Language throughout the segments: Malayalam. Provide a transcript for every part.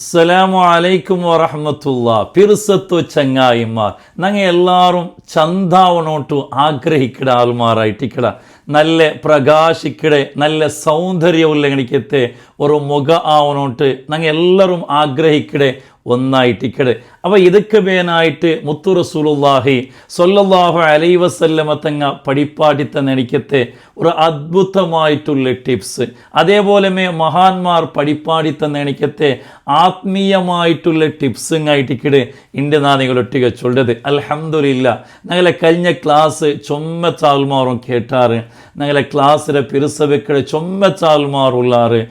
അസ്സലാമു അലൈക്കും വറഹമത്തുള്ള. പിറുസത്തു ചങ്ങായിമാർ. ഞങ്ങൾ എല്ലാവരും ചന്താവണോട്ടു ആഗ്രഹിക്കട ആൾമാറായിട്ടിക്കട. നല്ല പ്രകാശിക്കടെ നല്ല സൗന്ദര്യമുള്ള എനിക്കത്തെ ഒരു മുഖ ആവണോട്ട് ഞങ്ങൾ എല്ലാവരും ആഗ്രഹിക്കടെ ഒന്നായിട്ടിക്കട്. അപ്പോൾ ഇതൊക്കെ വേനായിട്ട് മുത്തു റസൂലുള്ളാഹി സൊല്ലാഹു അലൈ വസല്ലമത്തങ്ങ തങ്ങ നെടിക്കത്തെ ഒരു അദ്ഭുതമായിട്ടുള്ള ടിപ്സ്. അതേപോലെ മഹാന്മാർ പഠിപ്പാടിത്ത എനിക്കത്തെ ആത്മീയമായിട്ടുള്ള ടിപ്സുങ്ങായിട്ടിക്കട് ഇന്റെ നാ നിങ്ങൾ ഒട്ടിക ചൊല്ലത് അൽഹംദുലില്ല. ഞങ്ങളെ കഴിഞ്ഞ ക്ലാസ് ചൊമ്മച്ചാൽമാറും കേട്ടാറ്. ഞങ്ങളെ ക്ലാസ്സിലെ പിറുസവെക്കടെ ചുമ ചാൽമാറുള്ളാറ്.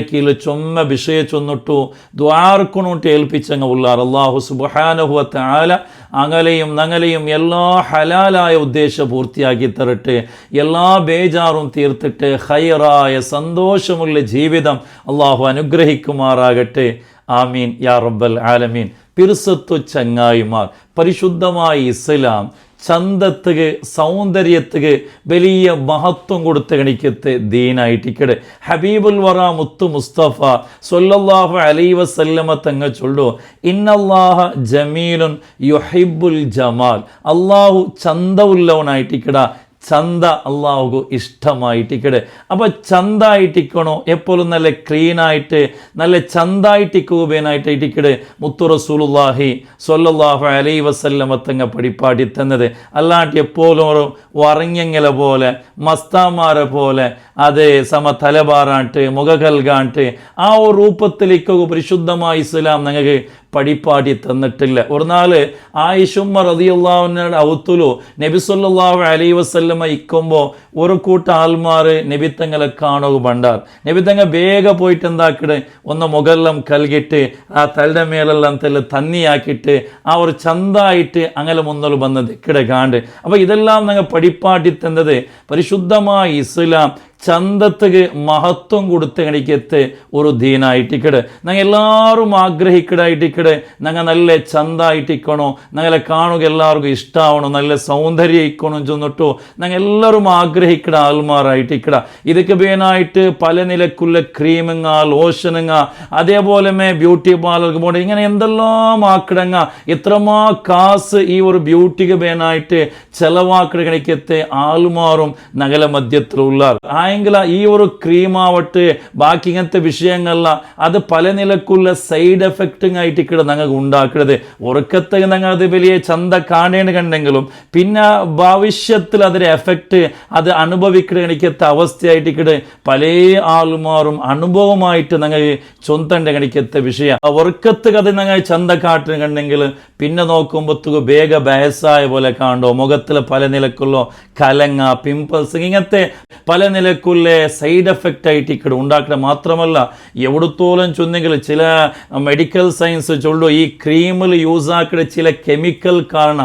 കീഴിൽ ചൊമ്മ വിഷയ ചൊന്നിട്ടു ദ്വാർക്കുണോട്ട് ഏൽപ്പിച്ചങ്ങ ഉള്ളാർ അള്ളാഹു സുബാനുഹുവത്തെ ആല അങ്ങലെയും നങ്ങലെയും എല്ലാ ഹലാലായ ഉദ്ദേശം പൂർത്തിയാക്കി തരട്ടെ എല്ലാ ബേജാറും തീർത്തിട്ട് ഹൈറായ സന്തോഷമുള്ള ജീവിതം അള്ളാഹു അനുഗ്രഹിക്കുമാറാകട്ടെ. ആമീൻ. യാ റബ്ബൽ ആലമീൻ. പിർസത്തു ചങ്ങായിമാർ പരിശുദ്ധമായ ഇസ്ലാം ചന്തത്തുക്ക് സൗന്ദര്യത്തുക്ക് വലിയ മഹത്വം കൊടുത്ത കണിക്കത്ത് ദീനായിട്ടിക്കട് ഹബീബുൽ വറ മുത്തു മുസ്തഫ സൊല്ലാഹു അലൈ വസല്ലമ തങ്ങ ചൊല്ലു ഇന്നല്ലാഹ ജമീലുൻ യുഹിബുൽ ജമാൽ. അള്ളാഹു ചന്തവുള്ളവനായിട്ടിക്കട ചന്ത അള്ളാഹുക്ക് ഇഷ്ടമായിട്ടിക്കട് അപ്പോൾ ചന്തായിട്ടിക്കണോ എപ്പോഴും നല്ല ക്ലീനായിട്ട് നല്ല ചന്തായിട്ടിക്കുകേനായിട്ട് ഇട്ടിക്കട് മുത്തു റസൂലുല്ലാഹി സൊല്ലാഹു അലൈ വസല്ലമ തങ്ങ തന്നത്. അല്ലാണ്ട് എപ്പോഴും ഒരു പോലെ മസ്താമാരെ പോലെ അതേ സമ തലബാറാട്ട് മുഖ കൽകാട്ട് ആ ഒരു രൂപത്തിലേക്ക് പരിശുദ്ധമായ ഇസ്ലാം ഞങ്ങൾക്ക് പഠിപ്പാടി തന്നിട്ടില്ല. ഒരു നാല് ആയിഷുമ്മ റതിയുള്ളാവിനോട് ഔത്തുലു നബിസൊല്ലാഹു അലൈ വസല്ലമ ഇക്കുമ്പോൾ ഒരു കൂട്ട ആൾമാർ നബിത്തങ്ങളെ കാണുക പണ്ടാർ. നബിത്തങ്ങ വേഗ പോയിട്ട് എന്താക്കിട്ട് ഒന്ന് മുകളിലും കൽകിട്ട് ആ തലയുടെ മേലെല്ലാം തെൽ തന്നിയാക്കിയിട്ട് ആ ഒരു ചന്തായിട്ട് അങ്ങനെ മുന്നോട്ട് വന്നത്. ഇക്കിടെ കാണ്ട് അപ്പോൾ ഇതെല്ലാം ഞങ്ങൾ പഠിപ്പാട്ടി തന്നത് പരിശുദ്ധമായ ഇസ്ലാം ചന്തത്തുക്ക് മഹത്വം കൊടുത്ത് കണിക്കത്ത് ഒരു ദീനായിട്ടിക്കട്. ഞങ്ങൾ എല്ലാവരും ആഗ്രഹിക്കടായിട്ടിക്കട്. ഞങ്ങൾ നല്ല ചന്തായിട്ടിക്കണോ? ഞങ്ങളെ കാണുക എല്ലാവർക്കും ഇഷ്ടമാവണോ നല്ല സൗന്ദര്യം ഇക്കണം ചെന്നിട്ടോ? ഞങ്ങൾ എല്ലാവരും ആഗ്രഹിക്കട ആൾമാറായിട്ടിക്കട ഇതൊക്കെ വേനായിട്ട് പല നിലക്കുള്ള ക്രീമുങ്ങ ലോഷനുങ്ങ അതേപോലെ ബ്യൂട്ടി പാർലർക്ക് പോകണം. ഇങ്ങനെ എന്തെല്ലാം ആക്കിടങ്ങ. ഇത്രമാ കാസ് ഈ ഒരു ബ്യൂട്ടിക്ക് വേനായിട്ട് ചെലവാക്കിട കണിക്കത്തെ ആൾമാറും നഗല മധ്യത്തിലുള്ള ആയെങ്കിൽ ഈ ഒരു ക്രീമാവട്ടെ ബാക്കി ഇങ്ങനത്തെ വിഷയങ്ങളല്ല അത് പല നിലക്കുള്ള സൈഡ് എഫക്റ്റും ആയിട്ട് ഇക്കട ഞങ്ങൾക്ക് ഉണ്ടാക്കുന്നത് ഉറക്കത്തെ ഞങ്ങൾ അത് വലിയ ചന്ത കാണേണ്ട കണ്ടെങ്കിലും പിന്നെ ഭവിഷ്യത്തിൽ അതിന്റെ എഫക്റ്റ് അത് അനുഭവിക്കണ കണിക്കത്തെ അവസ്ഥയായിട്ട് ഇക്കടെ പല ആൾമാറും അനുഭവമായിട്ട് ഞങ്ങൾ ചൊന്തണ്ട കണിക്കത്തെ വിഷയം. ഉറക്കത്ത് കഥ ഞങ്ങൾ ചന്ത കാട്ടിന് കണ്ടെങ്കിൽ പിന്നെ നോക്കുമ്പോഴത്തേക്ക് വേഗ ബയസായ പോലെ കാണോ. മുഖത്തിൽ പല നിലക്കുള്ള കലങ്ങ പിമ്പിൾസ് ഇങ്ങനത്തെ പല നിലക്കുള്ള സൈഡ് എഫക്റ്റ് ആയിട്ട് ഇക്കടെ ഉണ്ടാക്കുക മാത്രമല്ല എവിടത്തോളം ചൊന്നെങ്കിൽ ചില മെഡിക്കൽ സയൻസ് ചൊല്ലു ഈ ക്രീമിൽ യൂസ് ആക്കിയ ചില കെമിക്കൽ കാരണ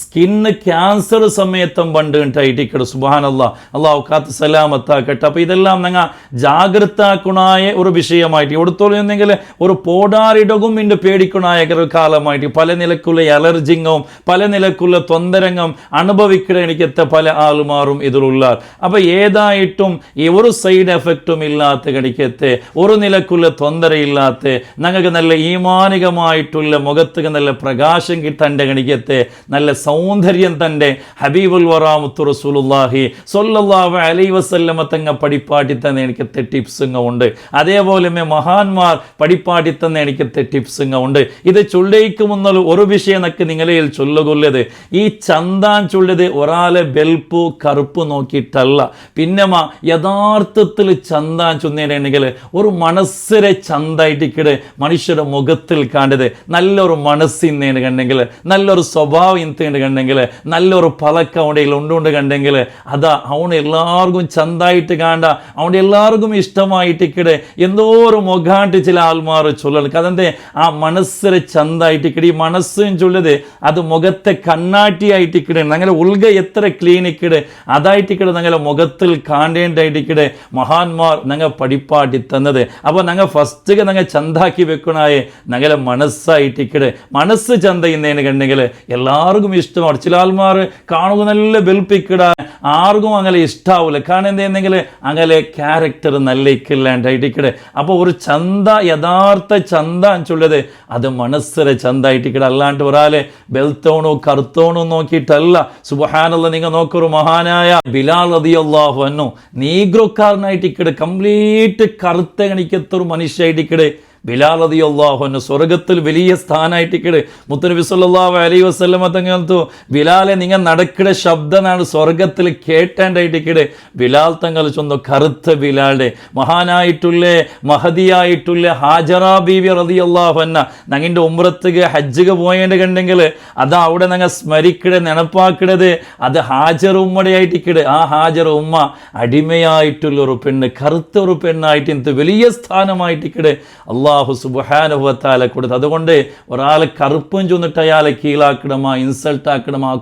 സ്കിന്ന് ക്യാൻസർ സമയത്തും പണ്ട് ഉണ്ടായിട്ട് ഇക്കടെ സുബാനല്ല അള്ളാഹു കാത്ത് സലാമത്താക്കട്ടെ. അപ്പോൾ ഇതെല്ലാം ഞങ്ങൾ ജാഗ്രതാക്കുണായ ഒരു വിഷയമായിട്ട് എവിടത്തോളം ചെന്നെങ്കിൽ ഒരു പോടാറിടകും ഇന്റെ പേടിക്കണായ ഒരു കാലമായിട്ട് പല നിലക്കുള്ള അലർജിങ്ങും പല നിലക്കുള്ള തൊന്തരങ്ങും അനുഭവിക്കുന്ന എനിക്കത്തെ പല ആളുമാറും ഇതിലുള്ള അപ്പോൾ ഏതായിട്ടും ഈ ഒരു സൈഡ് എഫക്റ്റും ഇല്ലാത്ത കണിക്കത്തെ ഒരു നിലക്കുള്ള തൊന്തരയില്ലാത്ത ഞങ്ങൾക്ക് നല്ല ഈമാനികമായിട്ടുള്ള മുഖത്ത് നല്ല പ്രകാശം തന്റെ കണിക്കത്തെ നല്ല സൗന്ദര്യം തന്റെ ഹബീബുൽ വറാമുത്തു റസൂലുല്ലാഹി സ്വല്ലല്ലാഹു അലൈ വസല്ലമ തങ്ങ പഠിപ്പാട്ടി തന്നെ എനിക്ക് ടിപ്സുങ്ങ ഉണ്ട്. അതേപോലെ മഹാന്മാർ പഠിപ്പാട്ടി തന്നെ എനിക്ക് ടിപ്സുങ്ങ ഉണ്ട്. ഇത് ചൊല്ലിക്കുമെന്നുള്ള ഒരു വിഷയം നക്ക് നിങ്ങളിൽ ചൊല്ലുകൊല്ലത് ഈ ചന്താൻ ചുള്ളത് ഒരാളെ ബെൽപ്പു കറുപ്പ് നോക്കിയിട്ടല്ല. പിന്നെ യഥാർത്ഥത്തിൽ ചന്ത ചൊന്നേണെങ്കിൽ ഒരു മനസ്സിലെ ചന്തായിട്ടിക്കട് മനുഷ്യരുടെ മുഖത്തിൽ കണ്ടത് നല്ലൊരു മനസ്സിന്നേന് കണ്ടെങ്കിൽ നല്ലൊരു സ്വഭാവം ഇന്നേന് കണ്ടെങ്കിൽ നല്ലൊരു പലക്ക അവിടെ ഉണ്ടുകൊണ്ട് കണ്ടെങ്കിൽ അതാ അവന് എല്ലാവർക്കും ചന്തായിട്ട് കാണ്ട അവിടെ എല്ലാവർക്കും ഇഷ്ടമായിട്ടിക്കട്. എന്തോ ഒരു മുഖാണ്ട് ചില ആൾമാർ ചൊല്ലണം അതെന്തേ? ആ മനസ്സിലെ ചന്തായിട്ടിക്കട് ഈ മനസ്സും ചൊല്ലത് അത് മുഖത്തെ കണ്ണാട്ടിയായിട്ടിക്കട്. ഞങ്ങളുടെ ഉൾഗ എത്ര ക്ലീനിക്കട്. അതായിട്ടിക്കട്. ഞങ്ങളുടെ മുഖത്തിൽ കാണ്ടേണ്ടായിട്ടിക്കട് മഹാന്മാർ ഞങ്ങൾ പഠിപ്പാട്ടി തന്നത്. അപ്പോൾ ഞങ്ങൾ ഫസ്റ്റ് ഞങ്ങൾ ചന്താക്കി വെക്കണായേ ഞങ്ങളെ മനസ്സായിട്ടിക്കട്. മനസ്സ് ചന്ത ഇന്നേന് കണ്ടെങ്കിൽ എല്ലാവർക്കും ഇഷ്ടമാണ്. ചില ആൾമാർ കാണുക നല്ല വെളുപ്പിക്കിട ആർക്കും അങ്ങനെ ഇഷ്ടാവില്ല കാരണം എന്തെന്നെങ്കിൽ അങ്ങനെ ക്യാരക്ടർ നല്ലിക്കില്ലാണ്ടായിട്ടിക്കടെ അപ്പോൾ ഒരു ചന്ത യഥാർത്ഥ ചന്ത ചൊല്ലത് അത് മനസ്സിലെ ചന്തായിട്ടിക്കടെ. അല്ലാണ്ട് ഒരാളെ ബെൽത്തോണോ കറുത്തോണോ നോക്കിയിട്ടല്ല. സുബഹാനുള്ള നിങ്ങൾ നോക്കൊരു മഹാനായ ബിലാൽ റളിയല്ലാഹു അന്നു നീഗ്രോക്കാരനായിട്ടിക്കടെ. കംപ്ലീറ്റ് കറുത്ത കണിക്കത്തൊരു മനുഷ്യായിട്ടിക്കടെ ബിലാൽ റളിയല്ലാഹു സ്വർഗത്തിൽ വലിയ സ്ഥാനായിട്ടിക്കട് മുത്തനബി സല്ലാഹു അലൈ വസല്ലമ തങ്ങൾത്തു ബിലാലെ നിങ്ങൾ നടക്കിട ശബ്ദനാണ് സ്വർഗത്തിൽ കേട്ടേണ്ടായിട്ടിക്കട് ബിലാൽ തങ്ങൾ ചൊന്നു കറുത്ത ബിലാലെ മഹാനായിട്ടുള്ള മഹതിയായിട്ടുള്ള ഹാജറ ബീവി റളിയല്ലാഹു അന്ന നങ്ങിന്റെ ഉമ്രത്തുക ഹജ്ജുക പോയേണ്ട കണ്ടെങ്കിൽ അത് അവിടെ ഞങ്ങൾ സ്മരിക്കിട നെനപ്പാക്കിടത് അത് ഹാജർ ഉമ്മടയായിട്ടിക്കട് ആ ഹാജർ ഉമ്മ അടിമയായിട്ടുള്ള ഒരു പെണ്ണ് കറുത്ത ഒരു പെണ്ണായിട്ട് ഇന്ന് വലിയ സ്ഥാനമായിട്ട് സ്ഥാനമായിട്ടിക്കട് അള്ളാഹു സുബാനുഭവത്താലെ കൊടുത്ത് അതുകൊണ്ട് ഒരാളെ കറുപ്പും ചൊന്നിട്ട് അയാളെ കീഴാക്കണമാ ഇൻസൾട്ട് ആക്കണമാ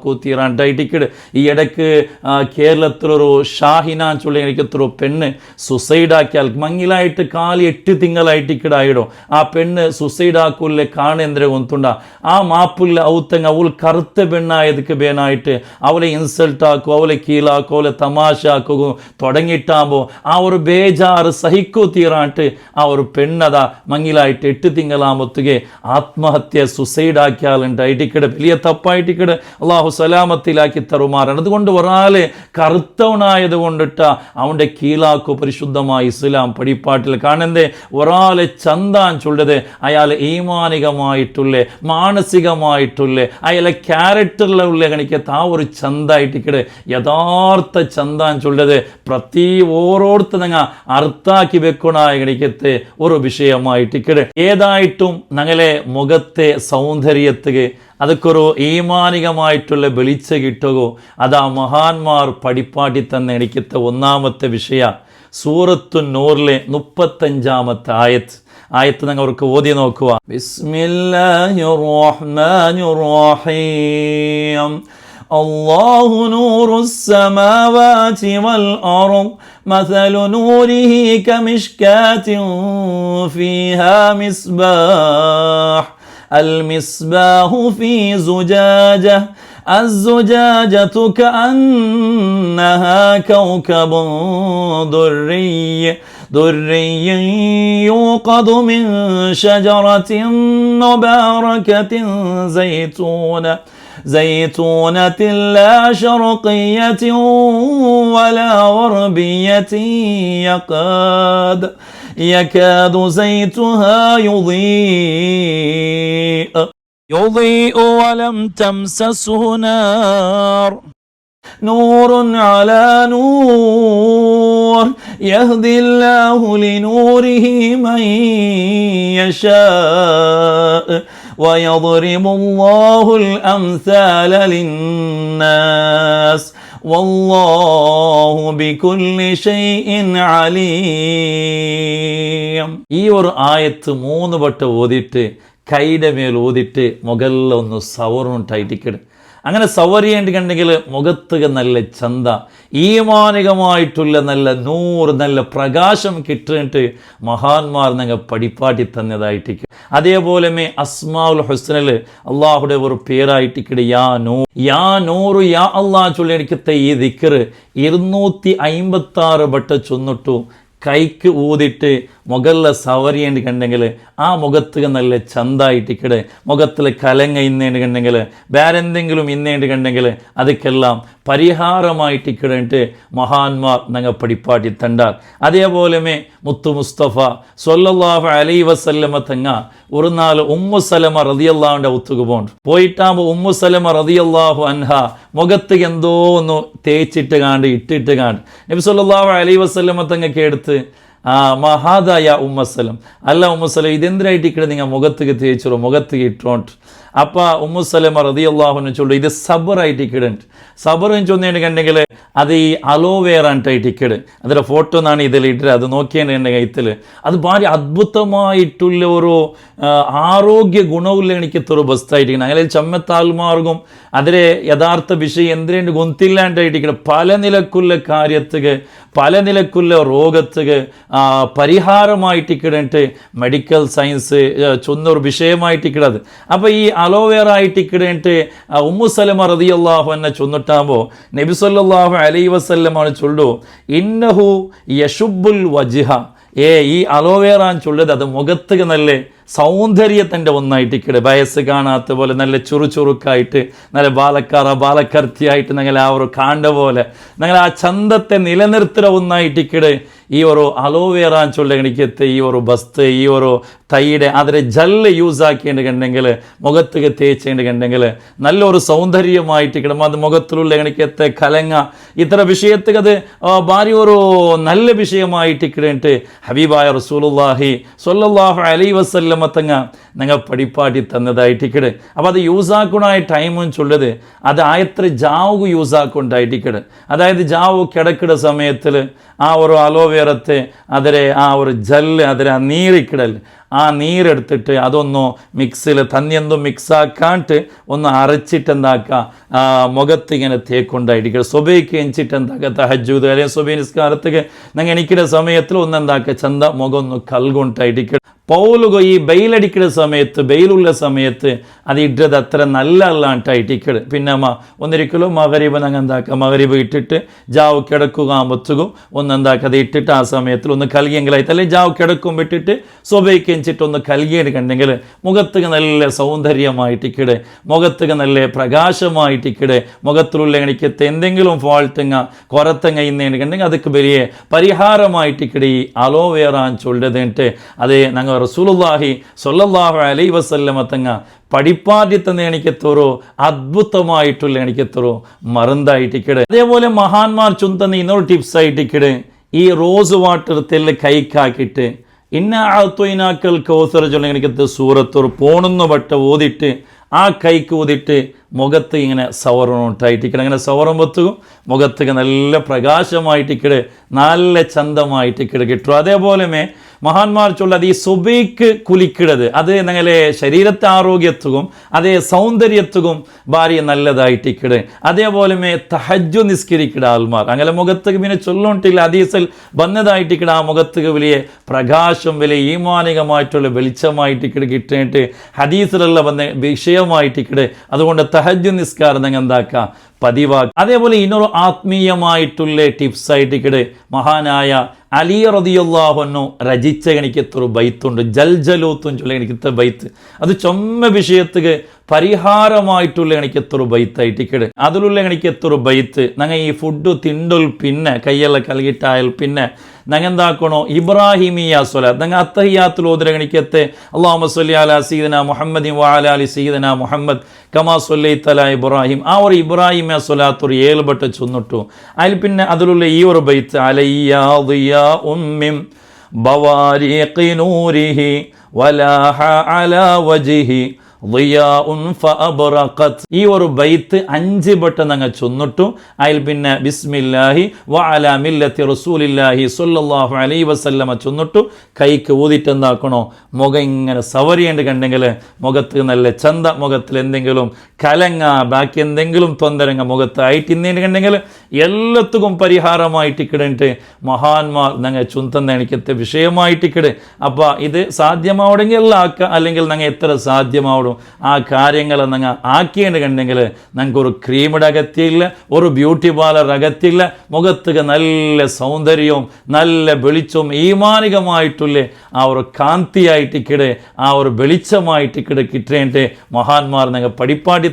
ടൈറ്റിക്കിട് ഈ ഇടയ്ക്ക് കേരളത്തിലൊരു ഷാഹിനാൻ ചൊല്ലി എനിക്കത്തൊരു പെണ്ണ് സുസൈഡാക്കിയാൽ മങ്ങിലായിട്ട് കാലി എട്ട് തിങ്കളായിട്ടിക്കടായിടോ ആ പെണ്ണ് സുസൈഡാക്കൂലെ കാണേന്ദ്ര കൊന്തുണ്ട. ആ മാപ്പുള്ള ഔത്തങ്ങ അവൾ കറുത്ത പെണ്ണായതുക്ക് പേനായിട്ട് അവളെ ഇൻസൾട്ട് ആക്കും അവളെ കീഴാക്കും അവളെ തമാശ ആക്കുകയും തുടങ്ങിയിട്ടാകുമ്പോൾ ആ ഒരു ബേജാറ് സഹിക്കൂ തീറാട്ട് ആ ഒരു പെണ്ണതാ മങ്ങിലായിട്ട് എട്ട് തിങ്കളാമത്തുകെ ആത്മഹത്യ സുസൈഡ് ആക്കിയാലുണ്ട്. ഐറ്റിക്കട് വലിയ തപ്പായിട്ടിക്കട് അള്ളാഹു സലാമത്തിലാക്കി തറുമാറാണ് അതുകൊണ്ട് ഒരാളെ കറുത്തവനായത് കൊണ്ടിട്ട അവന്റെ കീഴാക്കു പരിശുദ്ധമായ ഇസ്ലാം പടിപ്പാട്ടിൽ കാണുന്നത് ഒരാളെ ചന്താൻ ചൊല്ലത് അയാൾ ഈമാനികമായിട്ടുള്ള മാനസികമായിട്ടുള്ള അയാളെ ക്യാരക്ടറിലുള്ള കണിക്കത്ത് ആ ഒരു ചന്തായിട്ടിക്കട് യഥാർത്ഥ ചന്താൻ ചൊല്ലത് പ്രതി ഓരോരുത്തർ അർത്ഥാക്കി വെക്കണായ കണിക്കത്ത് ഒരു വിഷയമായിട്ടിക്കട് ഏതായിട്ടും ഞങ്ങളെ മുഖത്തെ സൗന്ദര്യത്തുക അതൊക്കൊരു ഈമാനികമായിട്ടുള്ള വെളിച്ച കിട്ടുകയോ അതാ മഹാന്മാർ പടിപ്പാട്ടി തന്നെ എനിക്കത്തെ ഒന്നാമത്തെ വിഷയ. സൂറത്തു നൂറിലെ മുപ്പത്തഞ്ചാമത്തെ ആയത്ത്. ആയത്ത് നിങ്ങൾ അവർക്ക് ഓതി നോക്കുക. ബിസ്മില്ലാഹിർ റഹ്മാനിർ റഹീം. الله نور السماوات والأرض مثل نوره كمشكاة فيها مصباح. المصباح في زجاجة الزجاجة كأنها كوكب دري. دري يوقد من شجرة مباركة زيتونة زيتونة لا شرقية ولا غربية يكاد يكاد زيتها يضيء. يضيء ولم تمسسه نار. نور على نور. يهدي الله لنوره من يشاء. ويضرب الله الأمثال للناس والله بكل شيء عليم ഈ ഒരു ആയത്ത് മൂന്ന് വട്ടം ഓതിയിട്ട് കൈയുടെ മേൽ ഓതിട്ട് മുകളിലൊന്ന് സവറുണ്ടായിട്ടിക്കട് അങ്ങനെ സൗകര്യണ്ടെങ്കിൽ മുഖത്തുക നല്ല ചന്ത ഈമാനികമായിട്ടുള്ള നല്ല നൂറ് നല്ല പ്രകാശം കിട്ടിയിട്ട് മഹാന്മാർ നിങ്ങൾ പടിപ്പാട്ടി തന്നതായിട്ടിരിക്കും. അതേപോലെ മേ അസ്മാഉൽ ഹുസ്നൽ അള്ളാഹുടെ ഒരു പേരായിട്ടിക്കട് യാ നൂ യാ നൂറ് യാ അള്ളാഹ് ചൊല്ലി എനിക്കത്തെ ഈ ദിക്കർ ഇരുന്നൂറ്റി അമ്പത്തി ആറ് വട്ട ചൊന്നിട്ടു കൈക്ക് ഊതിട്ട് മുകളിലെ സവരിയേണ്ടി കണ്ടെങ്കിൽ ആ മുഖത്ത് നല്ല ചന്തായിട്ടിക്കട് മുഖത്തിൽ കലങ്ങ ഇന്നേണ്ടി കണ്ടെങ്കിൽ വേറെ എന്തെങ്കിലും ഇന്നേണ്ടി കണ്ടെങ്കിൽ അതൊക്കെല്ലാം പരിഹാരമായിട്ടിക്കിടന്നിട്ട് മഹാന്മാർ ഞങ്ങൾ പടിപ്പാട്ടി തണ്ടാർ. അതേപോലെ മുത്തു മുസ്തഫ സൊല്ലാഹു അലൈ വസല്ലമ തങ്ങ ഒരു നാൾ ഉമ്മു സലമ റതിയല്ലാവിന്റെ ഒത്തുക്ക് പോണ്ട്. പോയിട്ടാകുമ്പോൾ ഉമ്മു സലമ റതിയല്ലാഹു അൻഹ മുഖത്ത് എന്തോ ഒന്ന് തേച്ചിട്ട് കാണ്ട് ഇട്ടിട്ട് കാണ്ട്. നബി സല്ലാഹു അലൈ വസല്ലമ തങ്ങക്ക് എടുത്ത് ആ മഹാദായ ഉമ്മസലം അല്ല ഉമ്മസലം ഇതെന്തിനായിട്ട് ഇക്കടെ നിങ്ങൾ മുഖത്തേക്ക് തേച്ചിರೋ മുഖത്തേക്ക് ഇട്ടോണ്ട് ഉമ്മുസലമ ഉമ്മുസലമ റതിയല്ലാഹുന്ന് ചൊല്ലു ഇത് സബറായിട്ട് ഇക്കിടുണ്ട് സബർ എന്ന് ചൊന്നിട്ടുണ്ടെങ്കിൽ അത് ഈ അലോവേറ ആയിട്ട് ഇക്കിട് അതിന്റെ ഫോട്ടോ എന്നാണ് ഇതിൽ ഇട്ടത് അത് നോക്കിയാണ് ഇതിൽ അത് ഭാര്യ അദ്ഭുതമായിട്ടുള്ള ഒരു ആരോഗ്യ ഗുണവുള്ള ഇത്ര ബസ്തായിട്ടിരിക്കണം അങ്ങനെ ചമ്മത്താൽമാർഗും അതിലെ യഥാർത്ഥ വിഷയം എന്തിനു ഗൊന്തില്ലാണ്ടായിട്ടിരിക്കണം പല നിലക്കുള്ള കാര്യത്തുക പല നിലക്കുള്ള രോഗത്തുക പരിഹാരമായിട്ടിക്കിടന്നിട്ട് മെഡിക്കൽ സയൻസ് ചൊന്നൊരു വിഷയമായിട്ടിക്കിടത് അപ്പോൾ ഈ അലോവേറ ആയിട്ടിക്കിടേട്ട് ഉമ്മു ഉമ്മുസലമ റതിയല്ലാഹു എന്നെ ചൊന്നിട്ടാകുമ്പോൾ നബി സല്ലല്ലാഹു അലൈ വസല്ലമാണ് ചൊല്ലു ഇന്നഹു യഷുബുൽ വജിഹ. ഏ ഈ അലോവേറാൻ ചൊല്ലത് അത് മുഖത്ത് നല്ല സൗന്ദര്യത്തിന്റെ ഒന്നായിട്ട് ഇക്കടെ വയസ്സ് കാണാത്ത പോലെ നല്ല ചുറുചുറുക്കായിട്ട് നല്ല ബാലക്കാറ ബാലക്കർത്തിയായിട്ട് നിങ്ങൾ ആ ഒരു കാണ്ട പോലെ നിങ്ങൾ ആ ചന്തത്തെ നിലനിർത്തുന്ന ഒന്നായിട്ട് ഇക്കടെ ഈ ഒരു അലോവേറ ചൊല്ല എനിക്കെത്ത് ഈ ഒരു ബസ്ത് ഈ ഒരു തൈയുടെ അതിലെ ജല്ല് യൂസ് ആക്കിയിട്ടുണ്ടെങ്കിൽ മുഖത്തേക്ക് തേച്ചിട്ടുണ്ടെങ്കിൽ നല്ലൊരു സൗന്ദര്യമായിട്ട് കിടം അത് മുഖത്തിലുള്ള എനിക്കെത്ത് കലങ്ങ ഇത്ര വിഷയത്തിൽ അത് ഭാര്യ ഒരു നല്ല വിഷയമായിട്ട് കിടന്നിട്ട് ഹബീബായ റസൂലുല്ലാഹി സൊല്ലാഹു അലൈ വസല്ലമത്തങ്ങ നിങ്ങൾ പഠിപ്പാട്ടി തന്നതായിട്ട് കിട് അപ്പോൾ അത് യൂസ് ആക്കണായ ടൈമും ചൊല്ലത് അത് ആയത്ര ജാവ് യൂസ് ആക്കൊണ്ടായിട്ടിക്കട് അതായത് ജാവ് കിടക്കിട സമയത്തിൽ ആ ഒരു അലോവേറത്തെ അതിലെ ആ ഒരു ജല്ല് അതിലെ ആ നീരിക്കിടൽ ആ നീരെടുത്തിട്ട് അതൊന്ന് മിക്സിൽ തന്നിയൊന്നും മിക്സാക്കാണ്ട് ഒന്ന് അരച്ചിട്ട് എന്താക്കുക മുഖത്ത് ഇങ്ങനെ തേക്കൊണ്ടായിരിക്കും. സ്വബയ്ക്ക് എഞ്ചിട്ട് എന്താക്കുക തഹജൂത് അല്ലെങ്കിൽ സ്വബൈ നിസ്കാരത്തേക്ക് നിങ്ങൾ എനിക്കിടെ സമയത്തിൽ ഒന്ന് എന്താക്കുക ചന്ത മുഖം ഒന്ന് കൽകൊണ്ടായിരിക്കും. പൗലുക ഈ ബെയിലടിക്കുന്ന സമയത്ത് ബെയിലുള്ള സമയത്ത് അത് ഇട്ടത് അത്ര നല്ല അല്ലാണ്ടായിട്ട് ഇക്കട് പിന്നെ അമ്മ ഒന്നൊരിക്കലും മകരീബ് ഞങ്ങൾ എന്താക്കുക മകരീബ് ഇട്ടിട്ട് ജാവ് കിടക്കുക അമ്പത്തുകും ഒന്ന് എന്താക്കുക അത് ഇട്ടിട്ട് ആ സമയത്തിൽ ഒന്ന് കൽകിയെങ്കിലായി അല്ലെങ്കിൽ ജാവ് കിടക്കും വിട്ടിട്ട് സ്വഭയിക്കഞ്ചിട്ട് ഒന്ന് കൽകിയെടുക്കണ്ടെങ്കിൽ മുഖത്തുക നല്ല സൗന്ദര്യമായിട്ടിക്കട് മുഖത്തുക നല്ല പ്രകാശമായിട്ടിക്കട് മുഖത്തിലുള്ള എനിക്കത്തെ എന്തെങ്കിലും ഫോൾട്ടുങ്ങ കുറത്തങ്ങ ഇന്ന് ഇന്നുണ്ടെങ്കിൽ അതൊക്കെ വലിയ പരിഹാരമായിട്ടിക്കട് ഈ അലോവേറാൻ ചൊല്ലതേട്ട് അതേ ഞങ്ങൾ റസൂലുല്ലാഹി സൊല്ലാഹു അലൈ വസല്ലമ തങ്ങ പഠിപ്പാദ്യത്തെ എണിക്കത്തോറോ അദ്ഭുതമായിട്ടുള്ള എണിക്കത്തോറോ മറന്തായിട്ടിക്കട് അതേപോലെ മഹാന്മാർ ചുന്തന്ന ഇന്നൊരു ടിപ്സ് ആയിട്ടിക്കട് ഈ റോസ് വാട്ടർ തെല്ല് കൈക്കാക്കിയിട്ട് ഇന്ന ആത്തൊയിനാക്കൽ കൗസർ ചൊല്ലി എണിക്കത്ത് സൂറത്തൊരു പോണുന്ന വട്ട ഓതിട്ട് ആ കൈക്ക് ഊതിട്ട് മുഖത്ത് ഇങ്ങനെ സവറണോട്ടായിട്ടിക്കട അങ്ങനെ സവറം വെത്തുകയും മുഖത്ത് നല്ല പ്രകാശമായിട്ടിക്കട് നല്ല ചന്തമായിട്ടിക്കട് കിട്ടും. അതേപോലെ മഹാന്മാർ ചൊല്ലത് ഈ സുബൈക്ക് കുലിക്കിടത്. അത് ഞങ്ങളെ ശരീരത്തെ ആരോഗ്യത്തുകും അതേ സൗന്ദര്യത്തുകും ഭാര്യ നല്ലതായിട്ടിക്കട് അതേപോലെ മേ തഹജു നിസ്കരിക്കിട ആൾമാർ. അങ്ങനെ മുഖത്തേക്ക് പിന്നെ ചൊല്ലോണ്ടില്ല. അതീസിൽ വന്നതായിട്ടിക്കട ആ മുഖത്തേക്ക് വലിയ പ്രകാശം വലിയ ഈമാനികമായിട്ടുള്ള വെളിച്ചമായിട്ടിക്കട് കിട്ടിയിട്ട് ഹദീസിലുള്ള വന്ന വിഷയമായിട്ടിക്കട് അതുകൊണ്ട് തഹജു നിസ്കാരം നിങ്ങൾ എന്താക്കുക പതിവാക്കുക അതേപോലെ ഇന്നൊരു ആത്മീയമായിട്ടുള്ള ടിപ്സ് ആയിട്ട് ആയിട്ടിക്കട് മഹാനായ അലി റതിയുള്ളാഹുന്നു രചിച്ച എനിക്കത്തൊരു ബൈത്തുണ്ട്. ജൽ ജലോത്തും ചൊല്ല എനിക്കത്തെ ബൈത്ത്. അത് ചൊമ്മ വിഷയത്തുക്ക് ബൈത്ത് എനിക്കെത്തൊരു ടിക്കറ്റ് അതിലുള്ള എനിക്കെത്തൊരു ബൈത്ത്. ഞങ്ങൾ ഈ ഫുഡ് തിണ്ടുൽ പിന്നെ കയ്യെല്ലാം കലകിട്ടായാൽ പിന്നെ ഞങ്ങൾ എന്താക്കണോ? ഇബ്രാഹിമിയ സ്വല. ഞങ്ങൾ അത്തഹിയാത്തിൽ ഓതിര എനിക്കത്തെ അള്ളാഹു സല്ലി അല സീദന മുഹമ്മദ് വാല സീദന മുഹമ്മദ്. കമാ സൊല്ലി തല ഇബ്രാഹിം. ആ ഒരു ഇബ്രാഹിമ സ്വലാത്തൊരു ഏൽപെട്ട് ചൊന്നിട്ടു. അതിൽ പിന്നെ അതിലുള്ള ഈ ഒരു ബൈത്ത്. അലയ്യ ഉമ്മിം ബവാരി നൂരിഹി വലാഹ അല വജിഹി ഈ ഒരു ബൈത്ത് അഞ്ച് വട്ടം അങ്ങ് ചൊന്നിട്ടു. അതിൽ പിന്നെ ബിസ്മില്ലാഹി വ അല മില്ലത്തി റസൂലില്ലാഹി സൊല്ലാഹു അലൈ വസല്ലമ ചൊന്നിട്ടു. കൈക്ക് ഊതിട്ട് എന്താക്കണോ? മുഖം ഇങ്ങനെ സവരിയേണ്ട കണ്ടെങ്കിൽ മുഖത്ത് നല്ല ചന്ത മുഖത്തിൽ എന്തെങ്കിലും കലങ്ങ ബാക്കി എന്തെങ്കിലും തൊന്തരങ്ങ മുഖത്ത് ആയിട്ട് കണ്ടെങ്കിൽ എല്ലാത്തുക്കും പരിഹാരമായിട്ട് കിടന്നിട്ട് മഹാന്മാർ ഞങ്ങൾ ചുന്തന്ന എനിക്കത്തെ വിഷയമായിട്ട് കിട് അപ്പോൾ ഇത് സാധ്യമാവണമെങ്കിൽ ആക്കുക അല്ലെങ്കിൽ ഞങ്ങൾ എത്ര സാധ്യമാവണം? ആ കാര്യങ്ങൾ നിങ്ങൾ ആക്കിയിട്ടുണ്ടെങ്കിൽ നിങ്ങൾക്ക് ഒരു ക്രീമിയുടെ അകത്തിയില്ല ഒരു ബ്യൂട്ടി പാർലർ അകത്തില്ല. മുഖത്തുക നല്ല സൗന്ദര്യവും നല്ല വെളിച്ചവും ഈമാനികമായിട്ടുള്ള ആ ഒരു കാന്തിയായിട്ടിക്കടെ ആ ഒരു വെളിച്ചമായിട്ടിക്കടെ കിട്ടേണ്ട മഹാന്മാർ നിങ്ങൾ പഠിപ്പാടി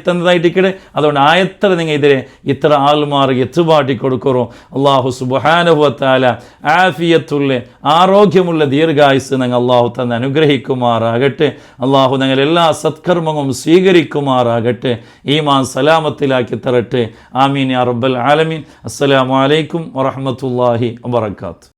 കിട. അതുകൊണ്ട് ആയത്ര നിങ്ങൾ ഇതിനെ ഇത്ര ആൾമാർ എത്തുപാട്ടി കൊടുക്കുറോ? അള്ളാഹു സുബാനുഭവത്താല ആഫിയത്തുള്ള ആരോഗ്യമുള്ള ദീർഘായുസ് നിങ്ങൾ അള്ളാഹു തന്നെ അനുഗ്രഹിക്കുമാറാകട്ടെ. അള്ളാഹു നിങ്ങൾ എല്ലാ സത്കർമ്മവും സ്വീകരിക്കുമാറാകട്ടെ. ഈമാൻ സലാമത്തിലാക്കി തരട്ടെ. ആമീൻ യാ റബ്ബൽ ആലമീൻ. അസ്സലാമലൈക്കും അലൈക്കും വറഹ്മത്തുള്ളാഹി വബറകാത്ത്.